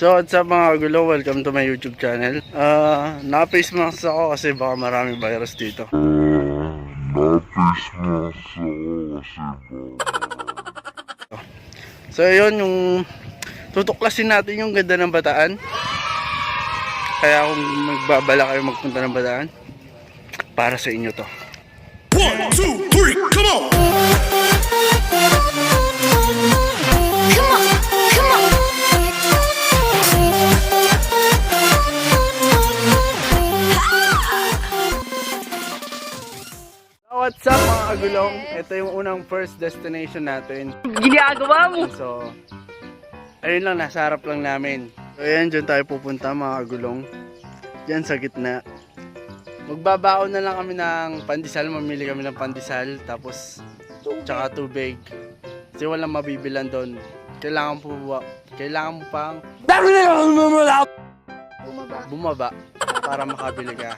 So, what's up mga gulo? Welcome to my YouTube channel. Ah, na-face mask ako kasi baka marami virus dito. So, yun yung tutuklasin natin yung ganda ng bataan. Kaya kung magbabala kayo magpunta ng bataan, para sa inyo to. Kagulong? Ito yung unang first destination natin. Ginagawa mo. So, ayun lang, nasa harap lang namin. So, ayan, dyan tayo pupunta mga kagulong. Dyan sa gitna. Magbabaon na lang kami ng pandesal. Mamili kami ng pandesal. Tapos, tsaka tubig. Kasi walang mabibilan doon. Kailangan po kailangan mo pang bumaba para makabili ka.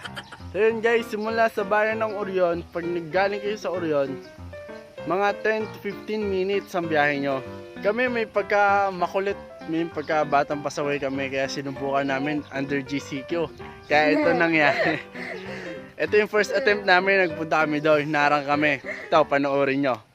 So yun guys, simula sa bayan ng Orion, pag naggaling kayo sa Orion, mga 10 to 15 minutes ang biyahe nyo. Kami may pagka makulit, may pagka batang pasaway kami, kaya sinubukan namin under GCQ. Kaya ito nangyari. ito yung first attempt namin, nagpunta kami doon, hinarang kami. Ito, panoorin nyo.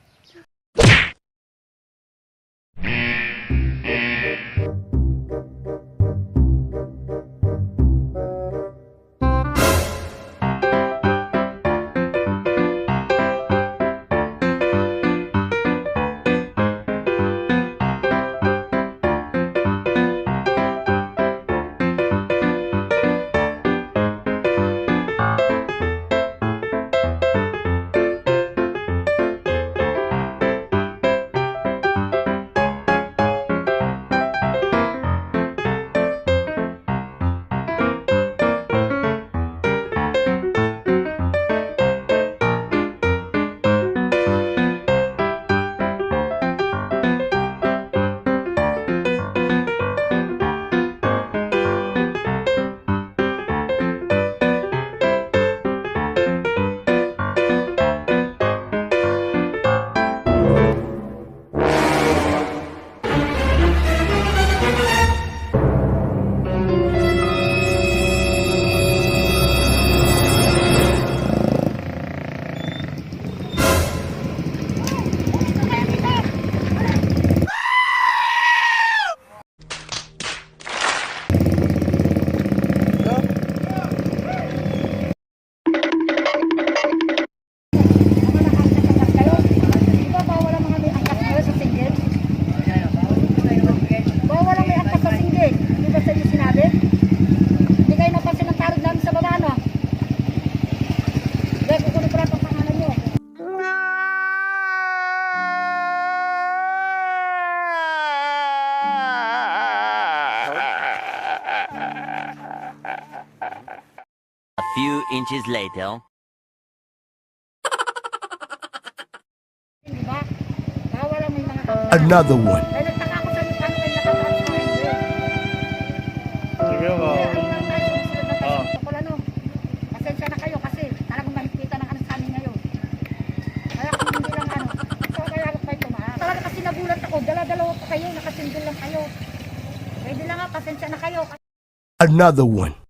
Nga, pasensya na kayo. Another one.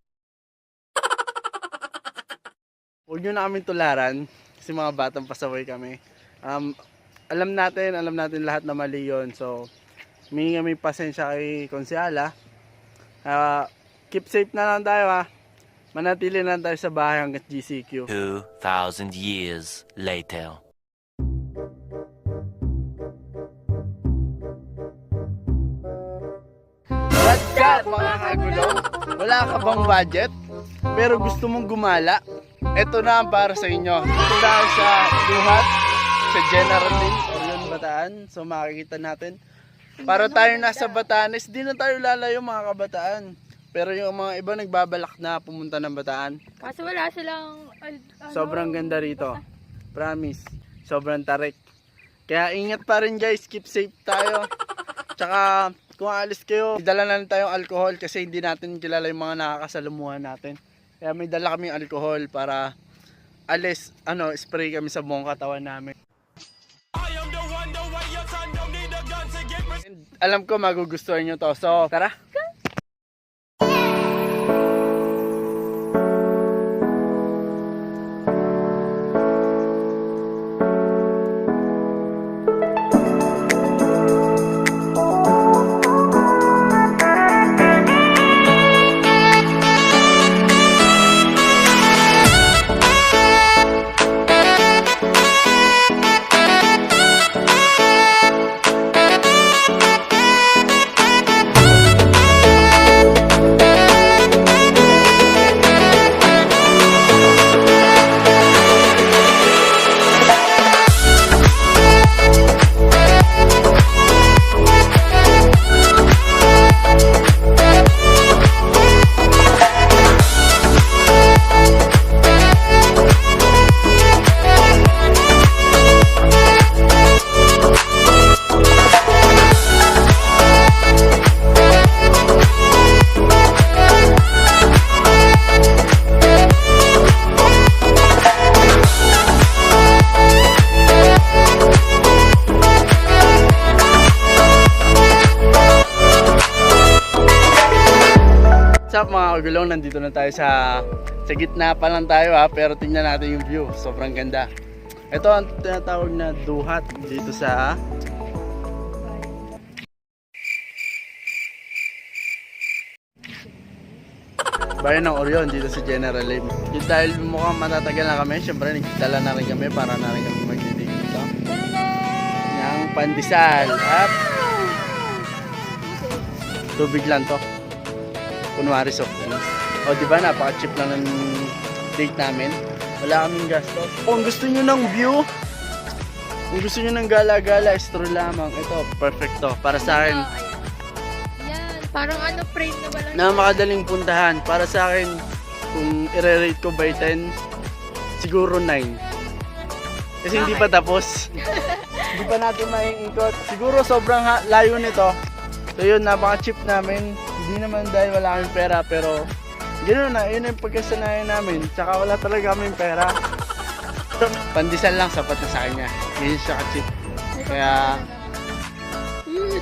Huwag nyo na kami tularan kasi mga batang pasaway kami. Um, alam natin, alam natin lahat na mali yun. So, humingi kami pasensya kay Konsyala. Ah, keep safe na lang tayo ha. Manatili na lang tayo sa bahay hanggat GCQ. 2,000 years later. Up mga kagulong? Wala ka bang budget? Pero gusto mong gumala? Ito na ang para sa inyo. Dito tayo sa Duhat, sa General Lee, Orion Bataan. So makikita natin. Para tayo nasa Batanes, di na tayo lalayo mga kabataan. Pero yung mga iba nagbabalak na pumunta ng Bataan. Kaso wala silang ano, Sobrang ganda rito. Promise. Sobrang tarik. Kaya ingat pa rin guys. Keep safe tayo. Tsaka kung alis kayo, dala na lang tayong alcohol kasi hindi natin kilala yung mga nakakasalamuhan natin. Kaya may dala kaming alcohol para alis, ano, spray kami sa buong katawan namin. And alam ko magugustuhan nyo to. So, tara. Kagulong, nandito na tayo sa sa gitna pa lang tayo ha, pero tingnan natin yung view. Sobrang ganda. Ito ang tinatawag na duhat dito sa Bayan ng Orion dito sa General Lim. Yung dahil mukhang matatagal na kami, syempre nagdala na rin kami para na rin kami magdidig dito. Ng pandesal at tubig lang to. Kunwari soft drinks. O di ba napaka-cheap lang ng date namin. Wala kaming gastos. Kung gusto nyo ng view, kung gusto nyo ng gala-gala, estro lamang. Ito, perfecto. Para sa akin, Yan. Parang ano, frame na ba lang? na makadaling puntahan. Para sa akin, kung i-rate ko by 10, siguro 9. Kasi hindi pa tapos. hindi pa natin maiikot. Siguro sobrang ha- layo nito. So yun, napaka-cheap namin. Hindi naman dahil wala kaming pera, pero ganoon na, yun yung pagkasanayan namin. Tsaka wala talaga kaming pera. Pandesal lang, sapat na sa kanya. Yun siya ka-cheap. Kaya,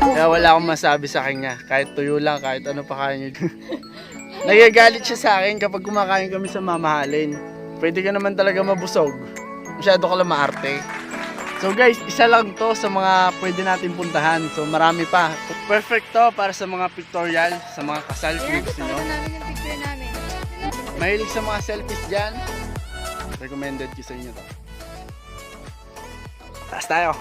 kaya wala akong masabi sa kanya. Kahit tuyo lang, kahit ano pa kaya niyo. Nagagalit siya sa akin kapag kumakain kami sa mamahalin. Pwede ka naman talaga mabusog. Masyado ka lang maarte. So guys, isa lang to sa mga pwede natin puntahan. So marami pa. Perfect to para sa mga pictorial, sa mga kasal Ayan, clips, know? na namin yung picture namin. Mahilig sa mga selfies dyan. Recommended ko sa inyo to. Taas tayo.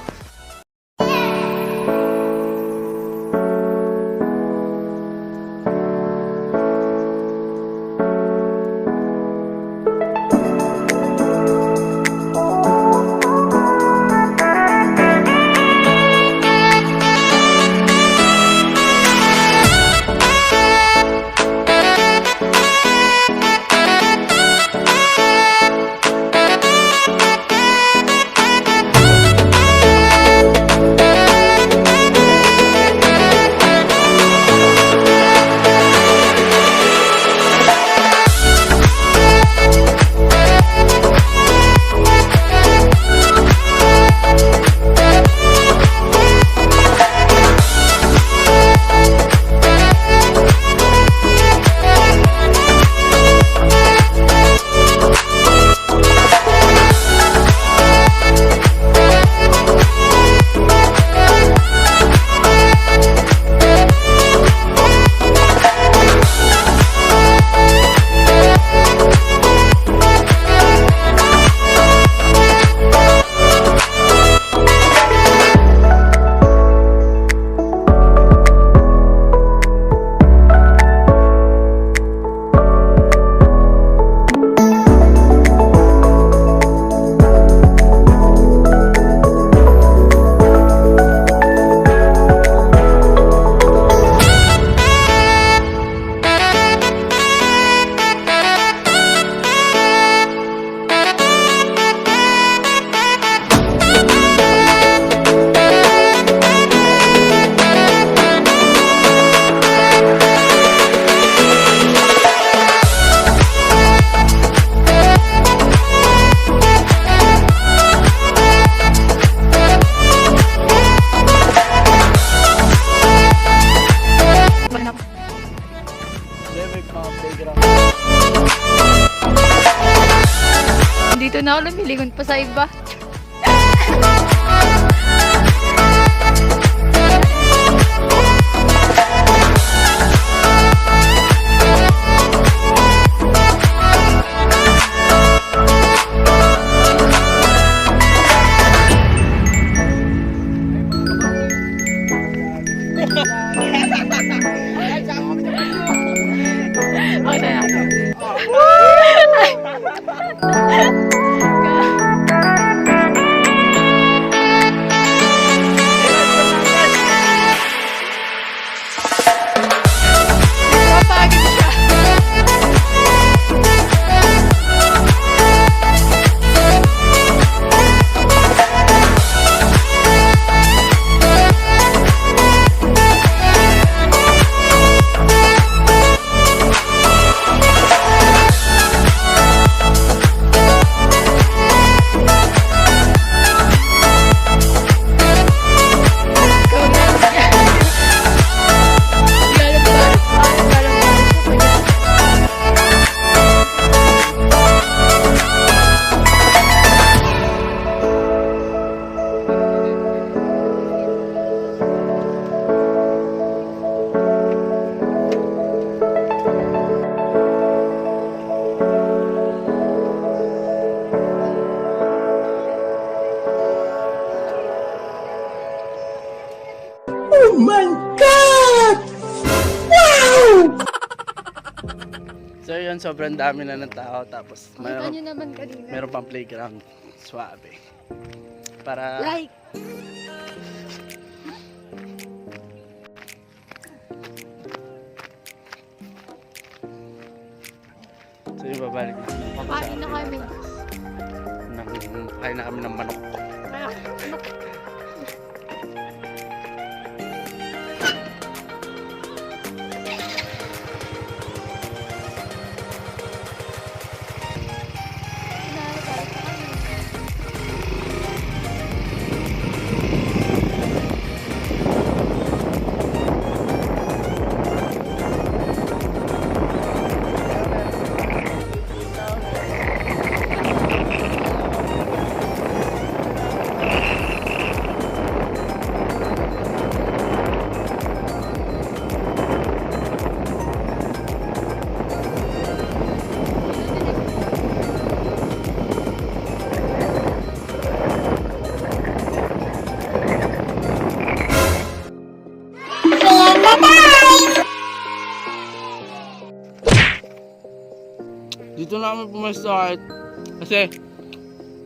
Na ako lumilingon pa sa iba. Sobrang dami na ng tao. Tapos Kita mayroon, nyo naman kanina. meron pang playground. Suabe. Para Like! So yung babalik na. Kakain na kami. Nang, kain na kami ng manok. Kaya, ano? Dito na kami pumesto kahit kasi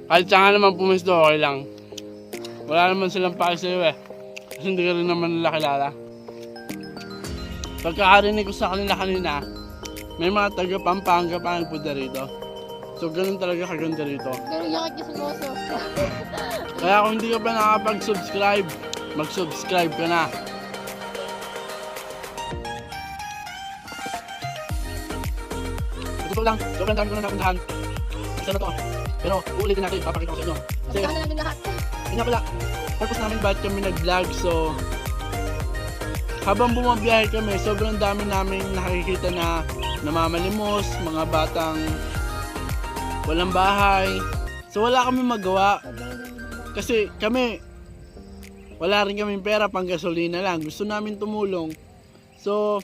kahit saan naman pumesto okay lang. Wala naman silang pake sa'yo eh. Kasi hindi ka rin naman nila kilala. Pagkakarinig ko sa kanila kanina, may mga taga Pampanga pa nagpunta rito. So ganun talaga kaganda rito. Pero yakit ka sa moso. Kaya kung hindi ka pa nakapag-subscribe, mag-subscribe ka na. Lang, sobrang dami ko na napuntahan. Isa na to. Pero uulitin natin, papakita ko sa inyo. Kasi, Kaya na namin lahat. yun nga pala, purpose namin bakit kami nag-vlog, so habang bumabiyahe kami, sobrang dami namin nakikita na namamalimos, mga batang walang bahay. So wala kami magawa. Kasi kami, wala rin kami pera pang gasolina lang. Gusto namin tumulong. So,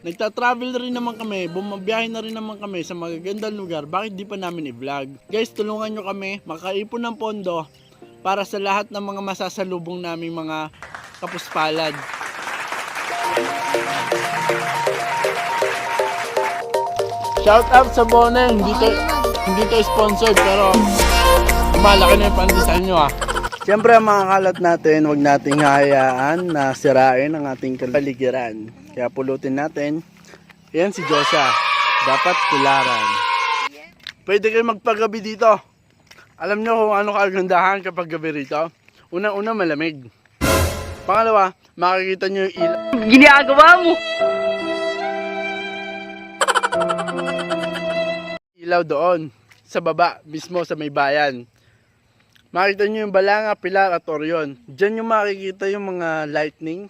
nagta-travel rin naman kami, bumabiyahe na rin naman kami sa magagandang lugar. Bakit di pa namin i-vlog? Guys, tulungan nyo kami makaipon ng pondo para sa lahat ng mga masasalubong naming mga kapuspalad. Shout out sa Bone, hindi to, hindi to sponsored pero malaki na yung pandesal nyo ah. Siyempre ang mga kalat natin, huwag nating hayaan na sirain ang ating kapaligiran. Kaya pulutin natin. Yan si Joshua. Dapat tularan. Pwede kayo magpagabi dito. Alam nyo kung ano kagandahan kapag gabi rito? Unang-una malamig. Pangalawa, makikita nyo yung ilaw. Ginagawa mo. ilaw doon sa baba mismo sa may bayan. Makita nyo yung Balanga, Pilar at Orion. Diyan yung makikita yung mga lightning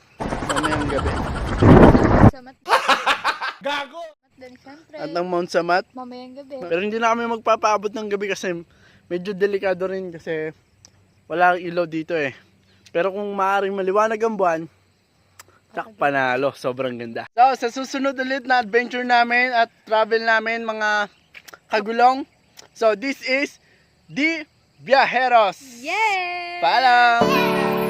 mamayang gabi. Sa mat. Gago! Din, syempre. At ng Mount Samat. Mamayang gabi. Pero hindi na kami magpapaabot ng gabi kasi medyo delikado rin kasi wala kang ilaw dito eh. Pero kung maaaring maliwanag ang buwan, tak panalo. Sobrang ganda. So, sa susunod ulit na adventure namin at travel namin mga kagulong. So, this is The Viajeros. Yeah! Paalam!